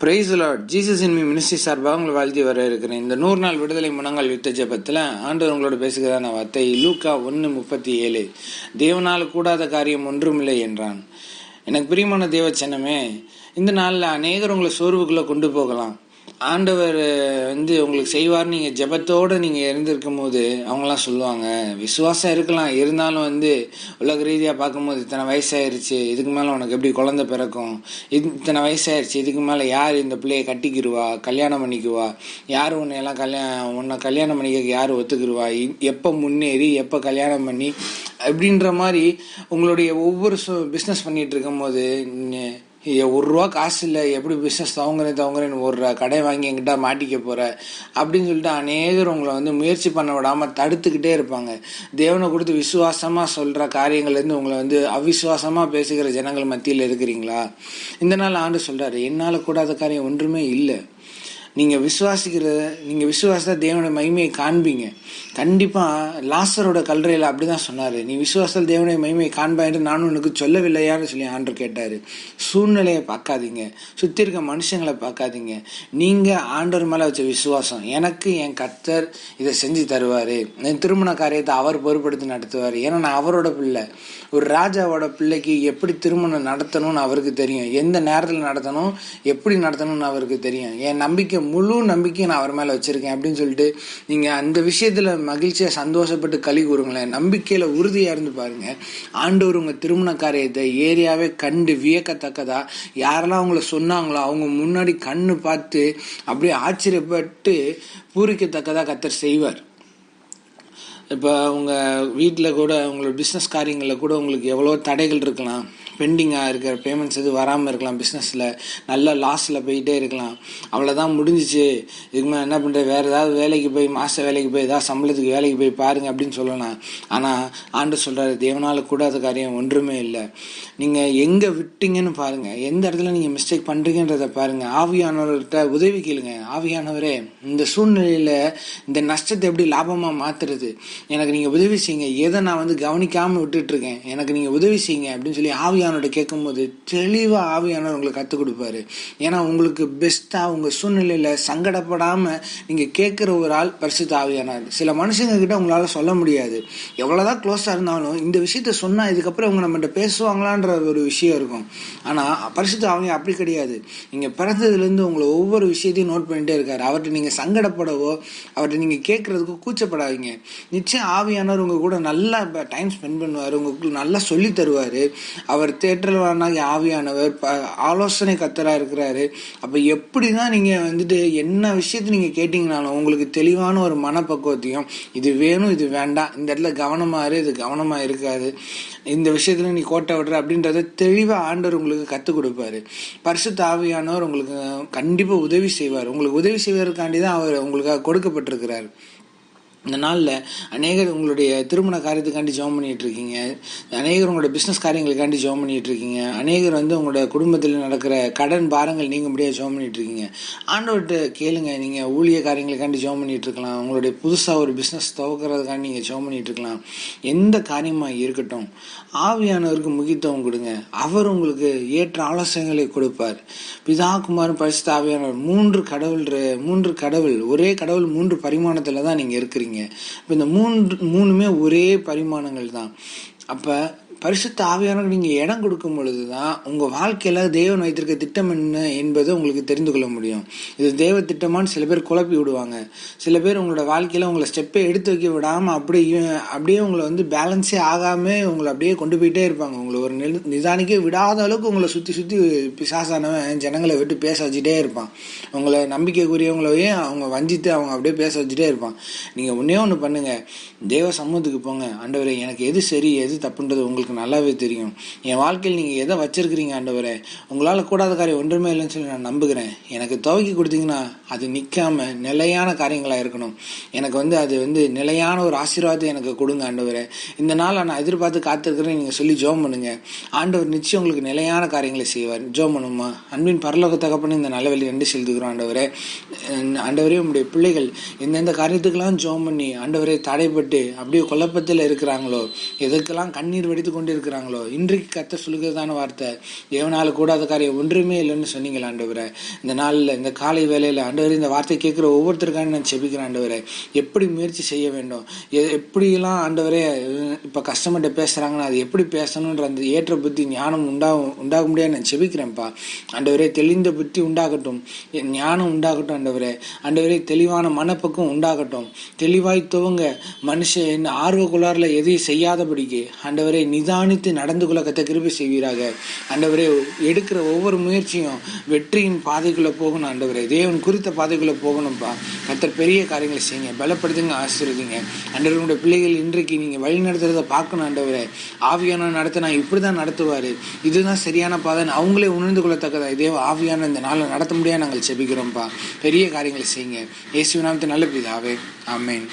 Price Lord Jesus இன் மி ministry சார்பாக உங்களை வாழ்த்தி வர இருக்கிறேன். இந்த நூறு நாள் விடுதலை முனங்கள் யுத்த ஜபத்தில் ஆண்டவர் உங்களோட பேசுகிறான வார்த்தை லூக்கா ஒன்று முப்பத்தி ஏழு. தேவனால் கூடாத காரியம் ஒன்றுமில்லை என்றான். எனக்கு பிரியமான தேவச்சனமே இந்த நாளில் அநேகர் உங்களை சோர்வுக்குள்ளே கொண்டு போகலாம். ஆண்டவர் வந்து உங்களுக்கு செய்வார் நீங்கள் ஜெபத்தோடு நீங்கள் இருந்திருக்கும் போது அவங்களாம் சொல்லுவாங்க. விசுவாசம் இருக்கலாம். இருந்தாலும் வந்து உலக ரீதியாக பார்க்கும்போது இத்தனை வயசாயிருச்சு இதுக்கு மேலே உனக்கு எப்படி குழந்தை பிறக்கும்? இது இத்தனை வயசாயிருச்சு இதுக்கு மேலே யார் இந்த பிள்ளையை கட்டிக்கிடுவா கல்யாணம் பண்ணிக்குவா? யார் உன்னை எல்லாம் கல்யாணம் உன்னை கல்யாணம் பண்ணிக்க யார் ஒத்துக்கிருவா? எப்போ முன்னேறி எப்போ கல்யாணம் பண்ணி அப்படின்ற மாதிரி உங்களுடைய ஒவ்வொரு பிஸ்னஸ் பண்ணிகிட்டு இருக்கும்போது ஒரு ரூபா காசு இல்லை எப்படி பிஸ்னஸ் தவங்குறேன் தவங்குறேன்னு ஒரு கடை வாங்கி என்கிட்ட மாட்டிக்க போகிற அப்படின்னு சொல்லிட்டு அநேகர் உங்களை வந்து முயற்சி பண்ண விடாமல் தடுத்துக்கிட்டே இருப்பாங்க. தேவனை கொடுத்து விசுவாசமாக சொல்கிற காரியங்கள்லேருந்து உங்களை வந்து அவிசுவாசமாக பேசுகிற ஜனங்கள் மத்தியில் இருக்கிறீங்களா? இந்த நாள் ஆண்டு சொல்கிறாரு என்னால் கூடாத காரியம் ஒன்றுமே இல்லை. நீங்கள் விசுவாசிக்கிற நீங்கள் விசுவாசத்தை தேவனுடைய மகிமையை காண்பீங்க. கண்டிப்பாக லாசரோட கல்லறையில் அப்படி தான் சொன்னார். நீ விசுவாசத்தில் தேவனுடைய மகிமையை காண்பா என்று நானும் உனக்கு சொல்லவில்லையான்னு சொல்லி ஆண்டு கேட்டார். சூழ்நிலையை பார்க்காதீங்க. சுற்றி இருக்க மனுஷங்களை பார்க்காதீங்க. நீங்கள் ஆண்டவர் மேலே வச்ச விசுவாசம். எனக்கு என் கர்த்தர் இதை செஞ்சு தருவார். என் திருமண காரியத்தை அவர் பொறுப்படுத்தி நடத்துவார். ஏன்னா நான் அவரோட பிள்ளை. ஒரு ராஜாவோட பிள்ளைக்கு எப்படி திருமணம் நடத்தணும்னு அவருக்கு தெரியும். எந்த நேரத்தில் நடத்தணும் எப்படி நடத்தணும்னு அவருக்கு தெரியும். என் நம்பிக்கை முழு நம்பிக்கையை நான் அவர் மேலே வச்சுருக்கேன் அப்படின்னு சொல்லிட்டு நீங்கள் அந்த விஷயத்தில் மகிழ்ச்சியாக சந்தோஷப்பட்டு கழி கூறுங்களேன். நம்பிக்கையில் உறுதியாக இருந்து பாருங்கள் ஆண்டவர் உங்கள் திருமண காரியத்தை ஏரியாவே கண்டு வியக்கத்தக்கதா? யாரெல்லாம் அவங்கள சொன்னாங்களோ அவங்க முன்னாடி கண்ணு பார்த்து அப்படியே ஆச்சரியப்பட்டு பூரிக்கத்தக்கதாக கத்தர் செய்வார். இப்போ உங்கள் வீட்டில் கூட உங்களோட பிஸ்னஸ் காரியங்களில் கூட உங்களுக்கு எவ்வளோ தடைகள் இருக்கலாம். பெண்டிங்காக இருக்கிற பேமெண்ட்ஸ் எதுவும் வராமல் இருக்கலாம் பிஸ்னஸில் நல்ல லாஸில் போயிட்டே இருக்கலாம். அவ்வளோதான் முடிஞ்சிச்சு. இதுக்கு மேலே என்ன பண்ணுற வேறு ஏதாவது வேலைக்கு போய் மாத வேலைக்கு போய் ஏதாவது சம்பளத்துக்கு வேலைக்கு போய் பாருங்கள் அப்படின்னு சொல்லலாம். ஆனால் ஆண்டு சொல்கிறாரு தேவனால் கூடாத காரியம் ஒன்றுமே இல்லை. நீங்கள் எங்கே விட்டீங்கன்னு பாருங்கள் எந்த இடத்துல நீங்கள் மிஸ்டேக் பண்ணுறீங்கன்றதை பாருங்கள் ஆவியானவர்கிட்ட உதவி கேளுங்க. ஆவியானவரே இந்த சூழ்நிலையில் இந்த நஷ்டத்தை எப்படி லாபமாக மாற்றுறது எனக்கு நீங்கள் உதவி செய்யுங்க. எதை நான் வந்து கவனிக்காமல் விட்டுட்ருக்கேன் எனக்கு நீங்கள் உதவி செய்யுங்க அப்படின்னு சொல்லி ஆவியானோட கேட்கும்போது தெளிவாக ஆவியானவர் உங்களுக்கு கற்றுக் கொடுப்பாரு. ஏன்னா உங்களுக்கு பெஸ்ட்டாக உங்கள் சூழ்நிலையில் சங்கடப்படாமல் நீங்கள் கேட்குற ஒரு ஆள் பரிசுத்த ஆவியானார் சில மனுஷங்க கிட்ட உங்களால் சொல்ல முடியாது. எவ்வளோதான் க்ளோஸாக இருந்தாலும் இந்த விஷயத்த சொன்னால் இதுக்கப்புறம் இவங்க நம்மகிட்ட பேசுவாங்களான்ற ஒரு விஷயம் இருக்கும். ஆனால் பரிசுத்த ஆவியம் அப்படி கிடையாது. நீங்கள் பிறந்ததுலேருந்து உங்களை ஒவ்வொரு விஷயத்தையும் நோட் பண்ணிட்டே இருக்கார். அவர்கிட்ட நீங்கள் சங்கடப்படவோ அவர்கிட்ட நீங்கள் கேட்குறதுக்கு கூச்சப்படாதீங்க. நிச்சயம் ஆவியானவர் உங்கள் கூட நல்லா டைம் ஸ்பெண்ட் பண்ணுவார். உங்களுக்கு நல்லா சொல்லி தருவார். அவர் தேட்டரில் ஆவியானவர். ப ஆலோசனை கத்தராக இருக்கிறாரு. அப்போ எப்படி தான் நீங்கள் வந்துட்டு என்ன விஷயத்தை நீங்கள் கேட்டிங்கனாலும் உங்களுக்கு தெளிவான ஒரு மனப்பக்குவத்தையும் இது வேணும் இது வேண்டாம் இந்த இடத்துல கவனமாக இரு இது கவனமாக இருக்காது இந்த விஷயத்தில் நீ கோட்டை விடுற அப்படின்றத தெளிவாக ஆண்டவர் உங்களுக்கு கற்றுக் கொடுப்பாரு. பரிசுத்த ஆவியானவர் உங்களுக்கு கண்டிப்பாக உதவி செய்வார். உங்களுக்கு உதவி செய்வதற்காண்டி தான் அவர் உங்களுக்காக கொடுக்கப்பட்டிருக்கிறார். இந்த நாளில் அநேகர் உங்களுடைய திருமண காரியத்துக்காண்டி ஜெபம் பண்ணிட்டு இருக்கீங்க அநேகர் உங்களோட பிஸ்னஸ் காரியங்களுக்காண்டி ஜெபம் பண்ணிட்டு இருக்கீங்க அநேகர் வந்து உங்களோட குடும்பத்தில் நடக்கிற கடன் பாரங்கள் நீங்கள் முடியாது ஜெபம் பண்ணிகிட்டு இருக்கீங்க ஆண்டவர்கிட்ட கேளுங்க. நீங்கள் ஊழிய காரியங்களுக்காண்டி ஜெபம் பண்ணிட்டு இருக்கலாம் உங்களுடைய புதுசாக ஒரு பிஸ்னஸ் துவக்கிறதுக்காண்டி நீங்கள் ஜெபம் பண்ணிட்டு இருக்கலாம் எந்த காரியமாக இருக்கட்டும் ஆவியானவருக்கு முக்கியத்துவம் கொடுங்க. அவர் உங்களுக்கு ஏற்ற ஆலோசனைகளை கொடுப்பார். பிதா பரிசு பரிசுத்த ஆவியானவர் மூன்று கடவுள் மூன்று கடவுள் ஒரே கடவுள் மூன்று பரிமாணத்தில் தான் நீங்கள் இருக்கிறீங்க. இப்போ இந்த மூன்று மூணுமே ஒரே பரிமாணங்கள் தான் அப்போ பரிசுத்த ஆவியானவருக்கு நீங்கள் இடம் கொடுக்கும் பொழுது தான் உங்கள் வாழ்க்கையில் தேவன் வைத்திருக்க திட்டம் என்ன என்பதை உங்களுக்கு தெரிந்து கொள்ள முடியும். இது தேவ திட்டமான்னு சில பேர் குழப்பி விடுவாங்க. சில பேர் உங்களோட வாழ்க்கையில் உங்களை ஸ்டெப்பை எடுத்து வைக்க விடாமல் அப்படியே அப்படியே உங்களை வந்து பேலன்ஸே ஆகாமல் உங்களை அப்படியே கொண்டு போயிட்டே இருப்பாங்க. உங்களை ஒரு நில நிதானிக்க விடாத அளவுக்கு உங்களை சுற்றி சுற்றி பிசாசானவன் ஜனங்களை விட்டு பேச வச்சுட்டே இருப்பான். உங்களை நம்பிக்கைக்குரியவங்களையும் அவங்க வஞ்சித்து அவங்க அப்படியே பேச வச்சுட்டே இருப்பான். நீங்கள் ஒன்றே ஒன்று பண்ணுங்கள் தேவ சமூகத்துக்கு போங்க. ஆண்டவரே எனக்கு எது சரி எது தப்புன்றது உங்களுக்கு நல்லாவே தெரியும். என் வாழ்க்கையில் நீங்கள் எதை வச்சிருக்கிறீங்க ஆண்டவரே? உங்களால் கூடாத காரியம் ஒன்றுமே இல்லைன்னு சொல்லி நான் நம்புகிறேன். எனக்கு துவக்கி கொடுத்தீங்கன்னா அது நிற்காம நிலையான காரியங்களாக இருக்கணும். எனக்கு வந்து அது வந்து நிலையான ஒரு ஆசீர்வாதத்தை எனக்கு கொடுங்க ஆண்டவரே. இந்த நாளை நான் எதிர்பார்த்து காத்திருக்கிறேன் நீங்கள் சொல்லி ஜோம் பண்ணுங்க. ஆண்டவர் நிச்சயம் உங்களுக்கு நிலையான காரியங்களை செய்வார். ஜோம் பண்ணுமா அன்பின் பரலோக தகப்பன்னு இந்த நல்ல வழி ரெண்டு செலுத்துக்கிறோம் ஆண்டவரே. ஆண்டவரே உங்களுடைய பிள்ளைகள் எந்தெந்த காரியத்துக்கெல்லாம் ஜோம் பண்ணி ஆண்டவரே தடைப்பட்டு அப்படியே குழப்பத்தில் இருக்கிறாங்களோ எதுக்கெல்லாம் கண்ணீர் வெடித்து கொண்டிருக்கிறாங்களோ? இன்றைக்கு கத்த சொல்லுகிறதான வார்த்தை எவனால் கூடாத காரியம் ஒன்றுமே இல்லைன்னு சொன்னீங்களா ஆண்டவரே. இந்த நாளில் இந்த காலை வேலையில் ஆண்டவர் இந்த வார்த்தை கேட்குற ஒவ்வொருத்தருக்கான நான் செபிக்கிறேன் ஆண்டவரே. எப்படி முயற்சி செய்ய வேண்டும்? எ- எப்படியெல்லாம் ஆண்டவரே இப்போ கஸ்டமர்கிட்ட பேசுகிறாங்கன்னா அது எப்படி பேசணுன்ற அந்த ஏற்ற புத்தி ஞானம் உண்டாகும் உண்டாக முடியாது நான் செபிக்கிறேன்ப்பா. ஆண்டவரே தெளிந்த புத்தி உண்டாகட்டும். ஞானம் உண்டாகட்டும் ஆண்டவரே. ஆண்டவரே தெளிவான மனப்பக்கம் உண்டாகட்டும். தெளிவாய் துவங்க மனுஷன் ஆர்வ குளாரில் எதையும் செய்யாதபடிக்கு ஆண்டவரே நிதானித்து நடந்து கொள்ள கத்த கிருபை செய்வீராக. ஆண்டவரே எடுக்கிற ஒவ்வொரு முயற்சியும் வெற்றியின் பாதைக்குள்ளே போகணும் ஆண்டவரே. தேவன் குறித்த பாதைக்குள்ளே போகணும்ப்பா கத்தர் பெரிய காரியங்களை செய்யுங்க. பலப்படுத்துங்க ஆசீர்வதிங்க. ஆண்டவருடைய பிள்ளைகள் இன்றைக்கு நீங்கள் வழி நடத்துறத பார்க்கணும் ஆண்டவரே. ஆவியான நடத்தினா இப்படிதான் நடத்துவார். இதுதான் சரியான பாதைன்னு அவங்களே உணர்ந்து கொள்ளத்தக்கதா இதே ஆவியான இந்த நாளில் நடத்த முடியாது நாங்கள் செபிக்கிறோம்ப்பா பெரிய காரியங்களை செய்யுங்க. இயேசு நாமத்தை நல்ல பிதாவே. ஆமேன்.